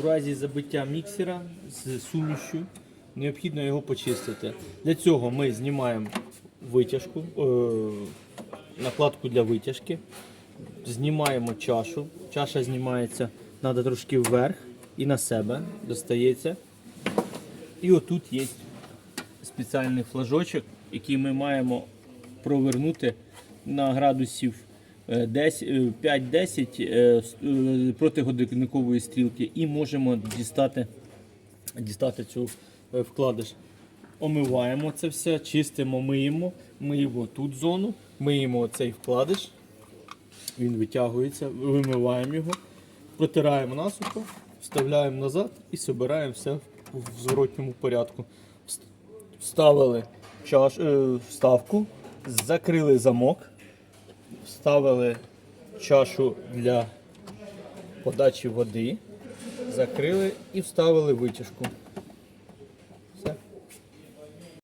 У разі забиття міксера з сумішю необхідно його почистити. Для цього ми знімаємо витяжку, е, накладку для витяжки, знімаємо чашу. Чаша знімається, треба трошки вверх і на себе достається. І отут є спеціальний флажочок, який ми маємо провернути на градусів 10, 5-10 е, е, проти годинникової стрілки і можемо дістати, дістати цю е, вкладиш. Омиваємо це все, чистимо, миємо, миємо тут зону, миємо цей вкладиш, він витягується, вимиваємо його, протираємо насухо, вставляємо назад і збираємо все в зворотньому порядку. Вставили чаш, е, вставку, закрили замок, вставили чашу для подачі води, закрили і вставили витяжку.